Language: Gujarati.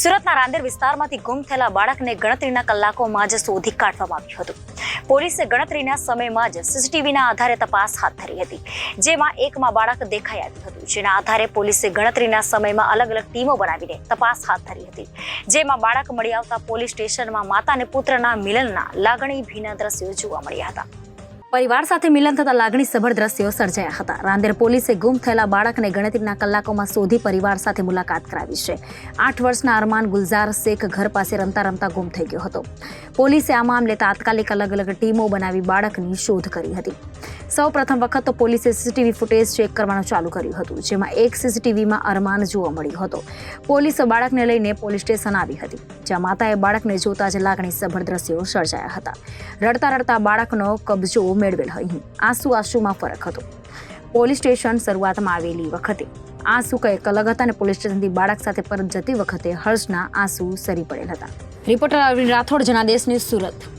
સુરતના રાંદેર વિસ્તારમાંથી ગુમ થયેલા બાળકને ગણતરીના કલાકોમાં જ શોધી કાઢવામાં આવ્યું હતું. પોલીસે ગણતરીના સમયમાં જ સીસીટીવીના આધારે તપાસ હાથ ધરી હતી. જેમાં એકમાં બાળક દેખાઈ આવ્યું હતું. જેના આધારે પોલીસે ગણતરીના સમયમાં અલગ અલગ ટીમો બનાવીને તપાસ હાથ ધરી હતી. જેમાં બાળક મળી આવતા પોલીસ સ્ટેશનમાં માતા અને પુત્રના મિલનના લાગણી ભીના દ્રશ્યો જોવા મળ્યા હતા. પરિવાર સાથે મિલન થતા લાગણી સભર દ્રશ્યો સર્જાયા હતા. રાંદેર પોલીસે ગુમ થયેલા બાળકને ગણતરીના કલાકોમાં શોધી પરિવાર સાથે મુલાકાત કરાવી છે. આઠ વર્ષના અરમાન ગુલઝાર શેખ ઘર પાસે રમતા રમતા ગુમ થઈ ગયો હતો. પોલીસે આ મામલે તાત્કાલિક અલગ અલગ ટીમો બનાવી બાળકની શોધ કરી હતી. સૌ પ્રથમ વખત તો પોલીસે સીસીટીવી ફૂટેજ ચેક કરવાનું ચાલુ કર્યું હતું, જેમાં એક સીસીટીવીમાં અરમાન જોવા મળ્યો હતો. પોલીસ બાળકને લઈને પોલીસ સ્ટેશન આવી હતી, જ્યાં માતાએ બાળકને જોતા જ લાગણી સભર દ્રશ્યો સર્જાયા હતા. રડતા રડતા બાળકનો કબજો મેળવેલ અહીં, આંસુ આંસુમાં ફરક હતો. પોલીસ સ્ટેશન શરૂઆતમાં આવેલી વખતે, આંસુ કંઈક અલગ હતા અને પોલીસ સ્ટેશનથી બાળક સાથે પરત જતી વખતે હર્ષના આંસુ સરી પડેલ હતા. Reporter Arvind Rathod, Janadesh news Surat.